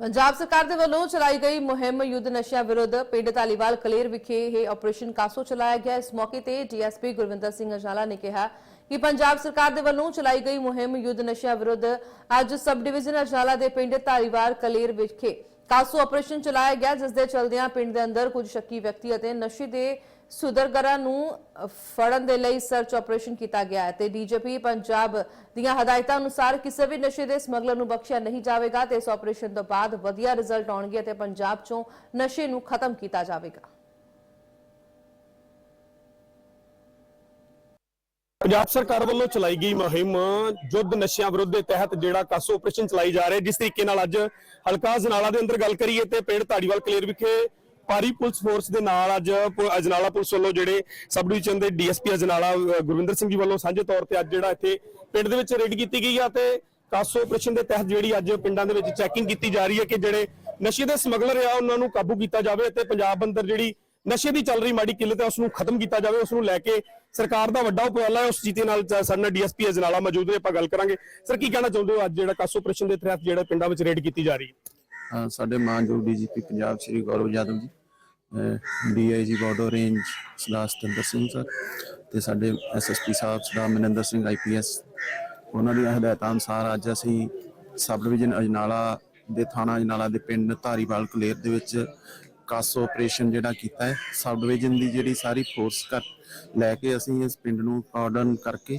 ਪੰਜਾਬ ਸਰਕਾਰ ਦੇ ਵੱਲੋਂ ਚਲਾਈ ਗਈ ਮੁਹਿੰਮ ਯੁੱਧ ਨਸ਼ਿਆਂ ਵਿਰੁੱਧ ਪਿੰਡ ਧਾਲੀਵਾਲ ਕਲੇਰ ਵਿਖੇ ਇਹ ਆਪਰੇਸ਼ਨ ਕਾਸੋ ਚਲਾਇਆ ਗਿਆ। ਇਸ ਮੌਕੇ ਤੇ ਡੀਐਸਪੀ ਗੁਰਵਿੰਦਰ ਸਿੰਘ ਅਜਾਲਾ ਨੇ ਕਿਹਾ ਕਿ ਪੰਜਾਬ ਸਰਕਾਰ ਦੇ ਵੱਲੋਂ ਚਲਾਈ ਗਈ ਮੁਹਿੰਮ ਯੁੱਧ ਨਸ਼ਿਆਂ ਵਿਰੁੱਧ ਅੱਜ ਸਬ ਡਿਵੀਜ਼ਨ ਅਜਾਲਾ ਦੇ ਪਿੰਡ ਧਾਲੀਵਾਲ ਕਲੇਰ ਵਿਖੇ ਕਾਸੂ ਆਪਰੇਸ਼ਨ ਚਲਾਇਆ ਗਿਆ, ਜਿਸ ਦੇ ਚਲਦਿਆਂ ਪਿੰਡ ਦੇ ਅੰਦਰ ਕੁਝ ਸ਼ੱਕੀ ਵਿਅਕਤੀ ਅਤੇ ਨਸ਼ੇ ਦੇ ਸੁਦਰਗਰਾਂ ਨੂੰ ਫੜਨ ਦੇ ਲਈ ਸਰਚ ਆਪਰੇਸ਼ਨ ਕੀਤਾ ਗਿਆ ਹੈ। ਤੇ ਡੀਜੀਪੀ ਪੰਜਾਬ ਦੀਆਂ ਹਦਾਇਤਾਂ ਅਨੁਸਾਰ ਕਿਸੇ ਵੀ ਨਸ਼ੇ ਦੇ ਸਮਗਲਰ ਨੂੰ ਬਖਸ਼ਿਆ ਨਹੀਂ ਜਾਵੇਗਾ ਤੇ ਇਸ ਆਪਰੇਸ਼ਨ ਤੋਂ ਬਾਅਦ ਵਧੀਆ ਰਿਜ਼ਲਟ ਆਉਣਗੇ ਤੇ ਪੰਜਾਬ 'ਚੋਂ ਨਸ਼ੇ ਨੂੰ ਖਤਮ ਕੀਤਾ ਜਾਵੇਗਾ। ਪੰਜਾਬ ਸਰਕਾਰ ਵੱਲੋਂ ਚਲਾਈ ਗਈ ਮੁਹਿੰਮ ਯੁੱਧ ਨਸ਼ਿਆਂ ਵਿਰੁੱਧ ਦੇ ਤਹਿਤ ਜਿਹੜਾ ਕਾਸੋ ਆਪਰੇਸ਼ਨ ਚਲਾਈ ਜਾ ਰਿਹਾ ਜਿਸ ਤਰੀਕੇ ਨਾਲ ਅੱਜ ਹਲਕਾ ਅਜਨਾਲਾ ਦੇ ਅੰਦਰ ਗੱਲ ਕਰੀਏ ਤੇ ਪਿੰਡ ਧਾੜੀਵਾਲ ਕਲੇਰ ਵਿਖੇ ਪਾਰੀ ਪੁਲਿਸ ਫੋਰਸ ਦੇ ਨਾਲ ਅੱਜ ਅਜਨਾਲਾ ਪੁਲਿਸ ਵੱਲੋਂ ਜਿਹੜੇ ਸਬ ਡਿਵੀਜ਼ਨ ਦੇ ਡੀਐਸਪੀ ਅਜਨਾਲਾ ਗੁਰਵਿੰਦਰ ਸਿੰਘ ਜੀ ਵੱਲੋਂ ਸਾਂਝੇ ਤੌਰ ਤੇ ਅੱਜ ਜਿਹੜਾ ਇੱਥੇ ਪਿੰਡ ਦੇ ਵਿੱਚ ਰੇਡ ਕੀਤੀ ਗਈ ਆ ਤੇ ਕਾਸੋ ਆਪਰੇਸ਼ਨ ਦੇ ਤਹਿਤ ਜਿਹੜੀ ਅੱਜ ਪਿੰਡਾਂ ਦੇ ਵਿੱਚ ਚੈਕਿੰਗ ਕੀਤੀ ਜਾ ਰਹੀ ਹੈ ਕਿ ਜਿਹੜੇ ਨਸ਼ੇ ਦੇ ਸਮਗਲਰ ਆ, ਉਹਨਾਂ ਨੂੰ ਕਾਬੂ ਕੀਤਾ ਜਾਵੇ ਤੇ ਪੰਜਾਬ ਅੰਦਰ ਜਿਹੜੀ ਨਸ਼ੇ ਦੀ ਚੱਲ ਰਹੀ ਮਾੜੀ ਕਿੱਲਤ ਹੈ ਉਸ ਨੂੰ ਖਤਮ ਕੀਤਾ ਜਾਵੇ ਉਸ ਨੂੰ ਲੈ ਕੇ ਸਰਕਾਰ ਦਾ ਵੱਡਾ ਉਪਰਾਲਾ ਹੈ, ਉਸ ਚੀਜ਼ ਨਾਲ ਸਾਡੇ ਨਾਲ ਡੀਐਸਪੀ ਅਜਨਾਲਾ ਮੌਜੂਦ ਨੇ, ਆਪਾਂ ਗੱਲ ਕਰਾਂਗੇ। ਸਰ, ਕੀ ਕਹਿਣਾ ਚਾਹੁੰਦੇ ਹੋ ਅੱਜ ਜਿਹੜਾ ਕਾਸੋ ਆਪਰੇਸ਼ਨ ਦੇ ਤਹਿਤ ਜਿਹੜਾ ਪਿੰਡਾਂ ਵਿੱਚ ਰੇਡ ਕੀਤੀ ਜਾ ਰਹੀ ਹੈ? ਸਾਡੇ ਮਾਨਯੋਗ DGP Punjab Shri Gaurav Yadav ji DIG border range Sardar Satinder Singh sir ਤੇ ਸਾਡੇ ਐਸਐਸਪੀ ਸਾਹਿਬ ਸਰਦਾਰ ਮਨਿੰਦਰ ਸਿੰਘ ਆਈਪੀਐਸ, ਉਹਨਾਂ ਦੀਆਂ ਹਦਾਇਤਾਂ ਅਨੁਸਾਰ ਅੱਜ ਅਸੀਂ ਸਬ ਡਿਵੀਜ਼ਨ ਅਜਨਾਲਾ ਦੇ ਥਾਣਾ ਅਜਨਾਲਾ ਦੇ ਪਿੰਡ ਧਾਰੀਵਾਲ ਕਲੇਰ ਦੇ ਵਿੱਚ ਕਾਸੋ ਆਪਰੇਸ਼ਨ ਜਿਹੜਾ ਕੀਤਾ ਹੈ ਸਬ ਡਿਵੀਜ਼ਨ ਦੀ ਜਿਹੜੀ ਸਾਰੀ ਫੋਰਸ ਕਰ ਲੈ ਕੇ ਅਸੀਂ ਇਸ ਪਿੰਡ ਨੂੰ ਕਾਰਡਨ ਕਰਕੇ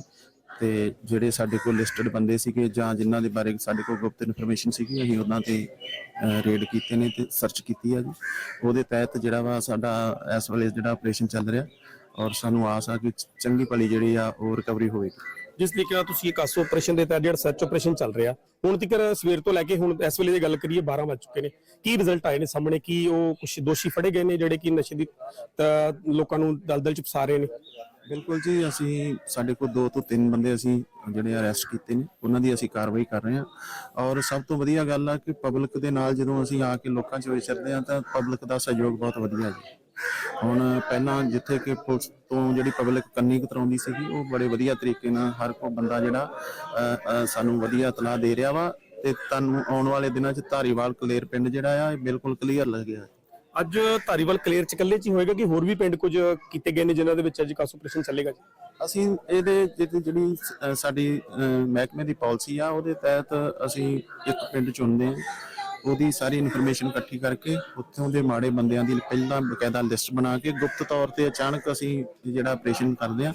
ਤੇ ਜਿਹੜੇ ਸਾਡੇ ਕੋਲ ਲਿਸਟਡ ਬੰਦੇ ਸੀਗੇ ਜਾਂ ਜਿਨ੍ਹਾਂ ਦੇ ਬਾਰੇ ਸਾਡੇ ਕੋਲ ਗੁਪਤ ਇਨਫੋਰਮੇਸ਼ਨ ਸੀਗੀ, ਅਸੀਂ ਉਹਨਾਂ ਤੇ ਰੇਡ ਕੀਤੇ ਨੇ ਤੇ ਸਰਚ ਕੀਤੀ ਆ ਜੀ। ਉਹਦੇ ਤਹਿਤ ਜਿਹੜਾ ਵਾ ਸਾਡਾ ਇਸ ਵੇਲੇ ਜਿਹੜਾ ਆਪਰੇਸ਼ਨ ਚੱਲ ਰਿਹਾ ਔਰ ਸਾਨੂੰ ਆਸ ਆ ਕਿ ਚੰਗੀ ਭਲੀ ਜਿਹੜੀ ਆ ਉਹ ਰਿਕਵਰੀ ਹੋਵੇਗੀ। ਜਿਸ ਤਰੀਕੇ ਨਾਲ ਤੁਸੀਂ ਇਹ ਕਾਸੋ ਆਪਰੇਸ਼ਨ ਦੇ ਤਹਿਤ ਜਿਹੜਾ ਸਰਚ ਆਪਰੇਸ਼ਨ ਚੱਲ ਰਿਹਾ, ਹੁਣ ਤੱਕ ਸਵੇਰ ਤੋਂ ਲੈ ਕੇ ਹੁਣ ਇਸ ਵੇਲੇ ਦੀ ਗੱਲ ਕਰੀਏ 12 ਵੱਜ ਚੁੱਕੇ ਨੇ। ਕੀ ਰਿਜ਼ਲਟ ਆਏ ਨੇ ਸਾਹਮਣੇ? ਕੀ ਉਹ ਕੁਝ ਦੋਸ਼ੀ ਫੜੇ ਗਏ ਨੇ ਜਿਹੜੇ ਕਿ ਨਸ਼ੇ ਦੀ ਲੋਕਾਂ ਨੂੰ ਦਲਦਲ ਚ ਫਸਾ ਰਹੇ ਨੇ? ਬਿਲਕੁਲ ਜੀ, ਅਸੀਂ ਸਾਡੇ ਕੋਲ ਦੋ ਤੋਂ ਤਿੰਨ ਬੰਦੇ ਅਸੀਂ ਜਿਹੜੇ ਅਰੈਸਟ ਕੀਤੇ ਨੇ, ਉਹਨਾਂ ਦੀ ਅਸੀਂ ਕਾਰਵਾਈ ਕਰ ਰਹੇ ਹਾਂ। ਔਰ ਸਭ ਤੋਂ ਵਧੀਆ ਗੱਲ ਆ ਕਿ ਪਬਲਿਕ ਦੇ ਨਾਲ ਜਦੋਂ ਅਸੀਂ ਆ ਕੇ ਲੋਕਾਂ 'ਚ ਵਿਚਰਦੇ ਹਾਂ ਤਾਂ ਪਬਲਿਕ ਦਾ ਸਹਿਯੋਗ ਬਹੁਤ ਵਧੀਆ ਜੀ। ਹੁਣ ਪਹਿਲਾਂ ਜਿੱਥੇ ਕਿ ਪੁਲਿਸ ਤੋਂ ਜਿਹੜੀ ਪਬਲਿਕ ਕੰਨੀ ਕਤਰਾਉਂਦੀ ਸੀਗੀ ਉਹ ਬੜੇ ਵਧੀਆ ਤਰੀਕੇ ਨਾਲ ਹਰ ਕੋਈ ਬੰਦਾ ਜਿਹੜਾ ਸਾਨੂੰ ਵਧੀਆ ਇਤਲਾਹ ਦੇ ਰਿਹਾ ਵਾ ਤੇ ਤੁਹਾਨੂੰ ਆਉਣ ਵਾਲੇ ਦਿਨਾਂ 'ਚ ਧਾਰੀਵਾਲ ਕਲੇਰ ਪਿੰਡ ਜਿਹੜਾ ਆ ਇਹ ਬਿਲਕੁਲ ਕਲੀਅਰ ਲੱਗਿਆ ਅੱਜ ਧਾਰੀਵਾਲ ਕਲੀਅਰ ਚ ਇਕੱਲੇ ਚ ਹੀ ਹੋਏਗਾ ਕਿ ਹੋਰ ਵੀ ਪਿੰਡ ਕੁਝ ਕੀਤੇ ਗਏ ਨੇ ਜਿਨ੍ਹਾਂ ਦੇ ਵਿੱਚ ਅੱਜ ਕਾਸੋ ਆਪਰੇਸ਼ਨ ਚੱਲੇਗਾ ਜੀ? ਅਸੀਂ ਇਹਦੇ ਜਿਹੜੀ- ਸਾਡੀ ਮਹਿਕਮੇ ਦੀ ਪਾਲਿਸੀ ਆ ਉਹਦੇ ਤਹਿਤ ਅਸੀਂ ਇੱਕ ਪਿੰਡ ਚੁਣਦੇ ਹਾਂ। ਉਹਦੀ ਸਾਰੀ ਇਨਫੋਰਮੇਸ਼ਨ ਇਕੱਠੀ ਕਰਕੇ ਉੱਥੋਂ ਦੇ ਮਾੜੇ ਬੰਦਿਆਂ ਦੀ ਪਹਿਲਾਂ ਬਕਾਇਦਾ ਲਿਸਟ ਬਣਾ ਕੇ ਗੁਪਤ ਤੌਰ ਤੇ ਅਚਾਨਕ ਅਸੀਂ ਜਿਹੜਾ ਆਪਰੇਸ਼ਨ ਕਰਦੇ ਹਾਂ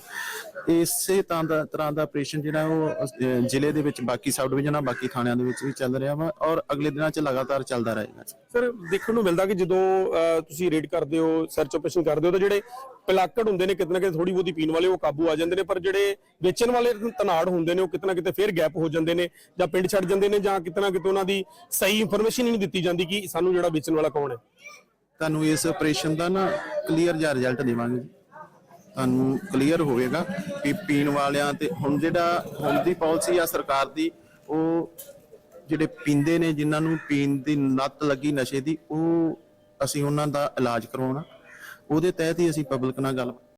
ਇਸੇ ਤਰ੍ਹਾਂ ਦਾ ਤਰ੍ਹਾਂ ਦਾ ਆਪਰੇਸ਼ਨ ਜਿਹੜਾ ਉਹ ਜ਼ਿਲ੍ਹੇ ਦੇ ਵਿੱਚ ਬਾਕੀ ਸਬ ਡਿਵੀਜ਼ਨਾਂ ਬਾਕੀ ਥਾਣਿਆਂ ਦੇ ਵਿੱਚ ਵੀ ਚੱਲ ਰਿਹਾ ਵਾ ਔਰ ਅਗਲੇ ਦਿਨਾਂ 'ਚ ਲਗਾਤਾਰ ਚੱਲਦਾ ਰਹੇਗਾ। ਸਰ, ਦੇਖਣ ਨੂੰ ਮਿਲਦਾ ਕਿ ਜਦੋਂ ਤੁਸੀਂ ਰੇਡ ਕਰਦੇ ਹੋ ਸਰਚ ਆਪਰੇਸ਼ਨ ਕਰਦੇ ਹੋ, ਤਾਂ ਜਿਹੜੇ ਪਲਾਕੜ ਹੁੰਦੇ ਨੇ, ਕਿਤੇ ਨਾ ਕਿਤੇ ਥੋੜੀ ਬਹੁਤੀ ਪੀਣ ਵਾਲੇ ਉਹ ਕਾਬੂ ਆ ਜਾਂਦੇ ਨੇ, ਪਰ ਜਿਹੜੇ ਵੇਚਣ ਵਾਲੇ ਤਨਾੜ ਹੁੰਦੇ ਨੇ, ਉਹ ਕਿਤੇ ਨਾ ਕਿਤੇ ਫੇਰ ਗੈਪ ਹੋ ਜਾਂਦੇ ਨੇ ਜਾਂ ਪਿੰਡ ਛੱਡ ਜਾਂਦੇ ਨੇ ਜਾਂ ਕਿਤੇ ਨਾ ਕਿਤੇ ਉਹਨਾਂ ਦੀ ਸਹੀ ਇਨਫੋਰਮੇਸ਼ਨ ਹੀ ਨਹੀਂ ਦਿੱਤੀ ਜਾਂਦੀ ਕਿ ਸਾਨੂੰ ਜਿਹੜਾ ਵੇਚਣ ਵਾਲਾ ਕੌਣ ਹੈ? ਤੁਹਾਨੂੰ ਇਸ ਆਪਰੇਸ਼ਨ ਦਾ ਨਾ ਕਲੀਅਰ ਜਿਹਾ ਰਿਜ਼ਲਟ ਦੇਵਾਂਗੇ ਜੀ। ਤੁਹਾਨੂੰ ਕਲੀਅਰ ਹੋਵੇਗਾ ਕਿ ਪੀਣ ਵਾਲਿਆਂ ਤੇ ਹੁਣ ਜਿਹੜਾ ਹੁਣ ਦੀ ਪਾਲਿਸੀ ਆ ਸਰਕਾਰ ਦੀ, ਉਹ ਜਿਹੜੇ ਪੀਂਦੇ ਨੇ, ਜਿਨ੍ਹਾਂ ਨੂੰ ਪੀਣ ਦੀ ਨੱਤ ਲੱਗੀ ਨਸ਼ੇ ਦੀ, ਉਹ ਅਸੀਂ ਉਹਨਾਂ ਦਾ ਇਲਾਜ ਕਰਵਾਉਣਾ। ਉਹਦੇ ਤਹਿਤ ਹੀ ਅਸੀਂ ਪਬਲਿਕ ਨਾਲ ਗੱਲ